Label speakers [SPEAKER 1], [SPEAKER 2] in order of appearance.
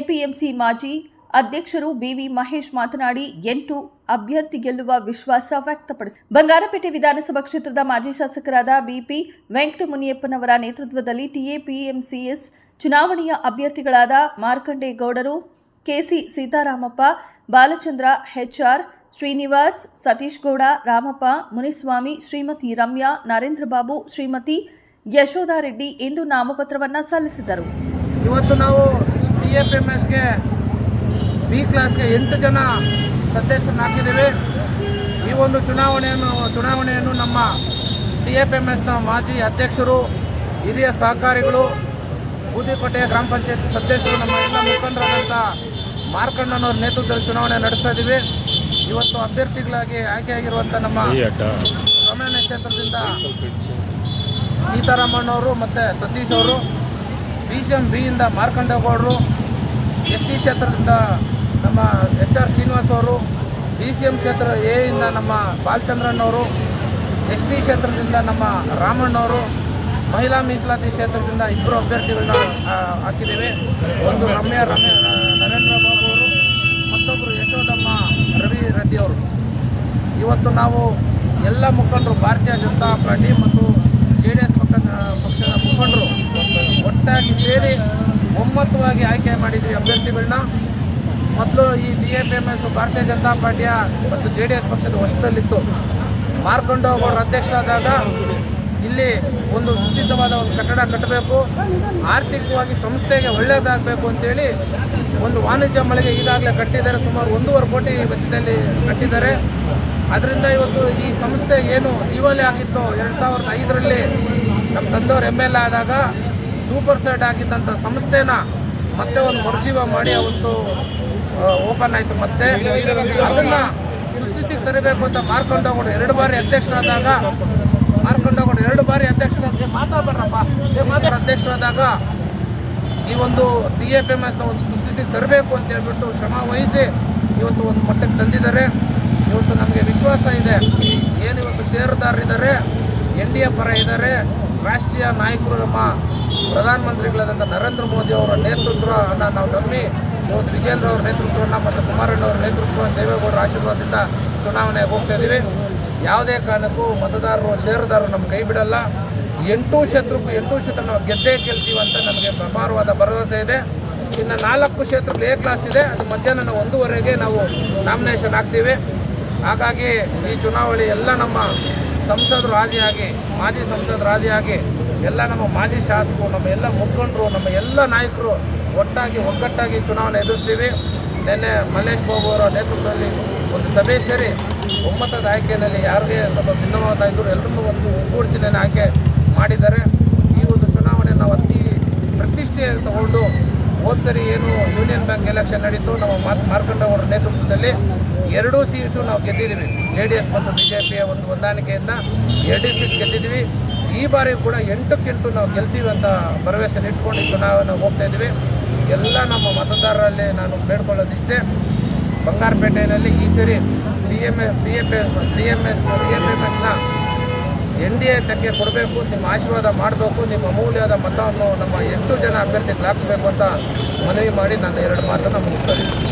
[SPEAKER 1] TMC ಮಾಜಿ ಅಧ್ಯಕ್ಷರು B V Mahesh ಮಾತನಾಡಿ, ಎಂಟು ಅಭ್ಯರ್ಥಿ ಗೆಲ್ಲುವ ವಿಶ್ವಾಸ ವ್ಯಕ್ತಪಡಿಸಿ. ಬಂಗಾರಪೇಟೆ ವಿಧಾನಸಭಾ ಕ್ಷೇತ್ರದ ಮಾಜಿ ಶಾಸಕರಾದ ಬಿಪಿ ವೆಂಕಟಮುನಿಯಪ್ಪನವರ ನೇತೃತ್ವದಲ್ಲಿ ಟಿಎಪಿಎಂಸಿಎಸ್ ಚುನಾವಣೆಯ ಅಭ್ಯರ್ಥಿಗಳಾದ ಮಾರ್ಕಂಡೇಗೌಡರು, ಕೆಸಿ ಸೀತಾರಾಮಪ್ಪ, ಬಾಲಚಂದ್ರ ಹೆಚ್ಆರ್ ಶ್ರೀನಿವಾಸ್, ಸತೀಶ್ ಗೌಡ, ರಾಮಪ್ಪ, ಮುನಿಸ್ವಾಮಿ, ಶ್ರೀಮತಿ ರಮ್ಯಾ, ನರೇಂದ್ರ ಬಾಬು, ಶ್ರೀಮತಿ ಯಶೋಧಾರೆಡ್ಡಿ ಇಂದು ನಾಮಪತ್ರವನ್ನ ಸಲ್ಲಿಸಿದರು.
[SPEAKER 2] ಇವತ್ತು ನಾವು ಟಿ ಎಫ್ ಎಂ ಎಸ್ಗೆ ಬಿ ಕ್ಲಾಸ್ಗೆ ಎಂಟು ಜನ ಸದಸ್ಯರನ್ನು ಹಾಕಿದ್ದೀವಿ. ಈ ಒಂದು ಚುನಾವಣೆಯನ್ನು ಚುನಾವಣೆಯನ್ನು ನಮ್ಮ ಟಿ ಎಫ್ ಎಂ ಎಸ್ನ ಮಾಜಿ ಅಧ್ಯಕ್ಷರು ಹಿರಿಯ ಸಹಕಾರಿಗಳು ಬೂದಿಕೋಟೆ ಗ್ರಾಮ ಪಂಚಾಯತ್ ಸದಸ್ಯರು ನಮ್ಮ ಎಲ್ಲ ಮುಖಂಡರಾದಂಥ ಮಾರ್ಕಂಡನವ್ರ ನೇತೃತ್ವದಲ್ಲಿ ಚುನಾವಣೆ ನಡೆಸ್ತಾ ಇದ್ದೀವಿ. ಇವತ್ತು ಅಭ್ಯರ್ಥಿಗಳಾಗಿ ಆಯ್ಕೆಯಾಗಿರುವಂಥ ನಮ್ಮ ರಮಣ ಕ್ಷೇತ್ರದಿಂದ ಸೀತಾರಾಮಣ್ಣವರು ಮತ್ತು ಸತೀಶ್ ಅವರು. ಬಿ ಸಿ ಎಂ ಬಿಯಿಂದ ಮಾರ್ಕಂಡೇಗೌಡರು ಎಸ್ ಸಿ ಕ್ಷೇತ್ರದಿಂದ ನಮ್ಮ ಎಚ್ ಆರ್ ಶ್ರೀನಿವಾಸ್ ಅವರು ಡಿ ಸಿ ಎಂ ಕ್ಷೇತ್ರ ಎ ಇಂದ ನಮ್ಮ ಬಾಲಚಂದ್ರಣ್ಣವರು ಎಸ್ ಟಿ ಕ್ಷೇತ್ರದಿಂದ ನಮ್ಮ ರಾಮಣ್ಣವರು, ಮಹಿಳಾ ಮೀಸಲಾತಿ ಕ್ಷೇತ್ರದಿಂದ ಇಬ್ಬರು ಅಭ್ಯರ್ಥಿಗಳನ್ನ ಹಾಕಿದ್ದೀವಿ. ಒಂದು ರಮ್ಯ ರಮ್ಯ ನರೇಂದ್ರ ಬಾಬು ಅವರು ಮತ್ತೊಬ್ಬರು ಯಶೋದಮ್ಮ ರವಿ ರೆಡ್ಡಿ ಅವರು. ಇವತ್ತು ನಾವು ಎಲ್ಲ ಮುಖಂಡರು, ಭಾರತೀಯ ಜನತಾ ಪಾರ್ಟಿ ಮತ್ತು ಜೆ ಡಿ ಎಸ್ ಪಕ್ಷ ಪಕ್ಷದ ಮುಖಂಡರು ಒಟ್ಟಾಗಿ ಸೇರಿ ಒಮ್ಮತವಾಗಿ ಆಯ್ಕೆ ಮಾಡಿದ್ವಿ ಅಭ್ಯರ್ಥಿಗಳನ್ನ. ಮೊದಲು ಈ ಡಿ ಪಿ ಎಂ ಎಸ್ ಭಾರತೀಯ ಜನತಾ ಪಾರ್ಟಿಯ ಮತ್ತು ಜೆ ಡಿ ಎಸ್ ಪಕ್ಷದ ವಶದಲ್ಲಿತ್ತು. ಮಾರ್ಕೊಂಡು ಅವರು ಅಧ್ಯಕ್ಷರಾದಾಗ ಇಲ್ಲಿ ಒಂದು ಸುಸಿದ್ಧವಾದ ಒಂದು ಕಟ್ಟಡ ಕಟ್ಟಬೇಕು. ಆರ್ಥಿಕವಾಗಿ ಸಂಸ್ಥೆಗೆ ಒಳ್ಳೆಯದಾಗಬೇಕು ಅಂತೇಳಿ ಒಂದು ವಾಣಿಜ್ಯ ಮಳಿಗೆ ಈಗಾಗಲೇ ಕಟ್ಟಿದ್ದಾರೆ. ಸುಮಾರು ಒಂದೂವರೆ ಕೋಟಿ ವೆಚ್ಚದಲ್ಲಿ ಕಟ್ಟಿದ್ದಾರೆ. ಅದರಿಂದ ಇವತ್ತು ಈ ಸಂಸ್ಥೆ ಏನು ದಿವಾಲಿ ಆಗಿತ್ತು, ಎರಡು ಸಾವಿರದ ಐದರಲ್ಲಿ ನಮ್ಮ ತಂದೆಯವರು ಎಂ ಎಲ್ ಎ ಆದಾಗ ಸೂಪರ್ ಸೆಟ್ ಆಗಿದ್ದಂಥ ಸಂಸ್ಥೆನ ಮತ್ತೆ ಒಂದು ಮರುಜೀವ ಮಾಡಿ ಅವತ್ತು ಓಪನ್ ಆಯಿತು ಮತ್ತೆ. ಅದನ್ನು ಸುಸ್ಥಿತಿಗೆ ತರಬೇಕು ಅಂತ ಮಾರ್ಕೊಂಡೋಗೋಡು ಎರಡು ಬಾರಿ ಅಧ್ಯಕ್ಷರಾದಾಗ ಮಾರ್ಕೊಂಡೋಗೋಡು ಎರಡು ಬಾರಿ ಅಧ್ಯಕ್ಷರಾದ ಮಾತಾಡ್ಬಾರಪ್ಪ ಮಾತಾಡ ಅಧ್ಯಕ್ಷರಾದಾಗ ಈ ಒಂದು ಡಿ ಎಫ್ ಎಂ ಎಸ್ನ ಒಂದು ಸುಸ್ಥಿತಿಗೆ ತರಬೇಕು ಅಂತ ಹೇಳ್ಬಿಟ್ಟು ಶ್ರಮ ವಹಿಸಿ ಇವತ್ತು ಒಂದು ಮಟ್ಟಕ್ಕೆ ತಂದಿದ್ದಾರೆ. ಇವತ್ತು ನಮಗೆ ವಿಶ್ವಾಸ ಇದೆ. ಏನು ಇವತ್ತು ಷೇರುದಾರರಿದ್ದಾರೆ? ಎನ್ ಡಿ ಎ ಪರ ಇದ್ದಾರೆ. ರಾಷ್ಟ್ರೀಯ ನಾಯಕರು ನಮ್ಮ ಪ್ರಧಾನಮಂತ್ರಿಗಳಾದಂಥ ನರೇಂದ್ರ ಮೋದಿ ಅವರ ನೇತೃತ್ವವನ್ನು ನಾವು ನಂಬಿ, ಇವತ್ತು ವಿಜೇಂದ್ರ ಅವರ ನೇತೃತ್ವವನ್ನು ಮತ್ತು ಕುಮಾರಣ್ಣವರ ನೇತೃತ್ವ ದೇವೇಗೌಡರ ಆಶೀರ್ವಾದದಿಂದ ಚುನಾವಣೆಗೆ ಹೋಗ್ತಾ ಇದ್ದೀವಿ. ಯಾವುದೇ ಕಾರಣಕ್ಕೂ ಮತದಾರರು, ಷೇರುದಾರರು ನಮ್ಮ ಕೈ ಬಿಡಲ್ಲ. ಎಂಟು ಕ್ಷೇತ್ರಕ್ಕೂ ಎಂಟು ಕ್ಷೇತ್ರ ನಾವು ಗೆದ್ದೇ ಗೆಲ್ತೀವಿ ಅಂತ ನಮಗೆ ಪ್ರಮಾರವಾದ ಭರವಸೆ ಇದೆ. ಇನ್ನು ನಾಲ್ಕು ಕ್ಷೇತ್ರಗಳು ಎ ಕ್ಲಾಸ್ ಇದೆ. ಅದು ಮಧ್ಯಾಹ್ನ ಒಂದೂವರೆಗೆ ನಾವು ನಾಮಿನೇಷನ್ ಹಾಕ್ತೀವಿ. ಹಾಗಾಗಿ ಈ ಚುನಾವಣೆ ಎಲ್ಲ ನಮ್ಮ ಸಂಸದರು ಆದಿಯಾಗಿ ಮಾಜಿ ಸಂಸದರು ಆದಿಯಾಗಿ ಎಲ್ಲ ನಮ್ಮ ಮಾಜಿ ಶಾಸಕರು, ನಮ್ಮ ಎಲ್ಲ ಮುಖಂಡರು, ನಮ್ಮ ಎಲ್ಲ ನಾಯಕರು ಒಟ್ಟಾಗಿ, ಒಗ್ಗಟ್ಟಾಗಿ ಚುನಾವಣೆ ಎದುರಿಸ್ತೀವಿ. ನಿನ್ನೆ ಮಲ್ಲೇಶ್ ಬಾಬು ಅವರ ನೇತೃತ್ವದಲ್ಲಿ ಒಂದು ಸಭೆ ಸೇರಿ ಒಮ್ಮತದ ಆಯ್ಕೆಯಲ್ಲಿ ಯಾರಿಗೆ ಸ್ವಲ್ಪ ಭಿನ್ನವಾದ ಇದ್ದರು ಎಲ್ಲರನ್ನೂ ಒಂದು ಒಗ್ಗೂಡಿಸಿ ಆಯ್ಕೆ ಮಾಡಿದ್ದಾರೆ. ಈ ಒಂದು ಚುನಾವಣೆ ನಾವು ಅತಿ ಪ್ರತಿಷ್ಠೆ ತಗೊಂಡು ಹೋದ ಸರಿ ಏನು ಯೂನಿಯನ್ ಬ್ಯಾಂಕ್ ಎಲೆಕ್ಷನ್ ನಡೀತು, ನಮ್ಮ ಮಾರ್, ಮಾರ್ಕಂಡ ಅವರ ನೇತೃತ್ವದಲ್ಲಿ ಎರಡೂ ಸೀಟು ನಾವು ಗೆದ್ದಿದ್ದೀವಿ. ಜೆ ಡಿ ಎಸ್ ಮತ್ತು ಬಿ ಜೆ ಪಿಯ ಒಂದು ಹೊಂದಾಣಿಕೆಯಿಂದ ಎರಡು ಸೀಟ್ ಗೆದ್ದಿದ್ದೀವಿ. ಈ ಬಾರಿ ಕೂಡ ಎಂಟಕ್ಕೆಂಟು ನಾವು ಗೆಲ್ತೀವಿ ಅಂತ ಭರವಸೆ ಇಟ್ಕೊಂಡು ಚುನಾವಣೆ ಹೋಗ್ತಾ ಇದ್ದೀವಿ. ಎಲ್ಲ ನಮ್ಮ ಮತದಾರರಲ್ಲಿ ನಾನು ಬೇಡ್ಕೊಳ್ಳೋದಿಷ್ಟೇ. ಬಂಗಾರಪೇಟೆಯಲ್ಲಿ ಈ ಸರಿ D M S, D F S, D M S F M ಎಸ್ನ ಎನ್ ಡಿ ಎ ಕೊಡಬೇಕು, ನಿಮ್ಮ ಆಶೀರ್ವಾದ ಮಾಡಬೇಕು, ನಿಮ್ಮ ಅಮೂಲ್ಯವಾದ ಮತವನ್ನು ನಮ್ಮ ಎಷ್ಟು ಜನ ಅಭ್ಯರ್ಥಿಗಳಾಗಬೇಕು ಅಂತ ಮನವಿ ಮಾಡಿ ನಾನು ಎರಡು ಮಾತನ್ನು ಮುಗಿಸ್ತಾ ಇದ್ದೀನಿ.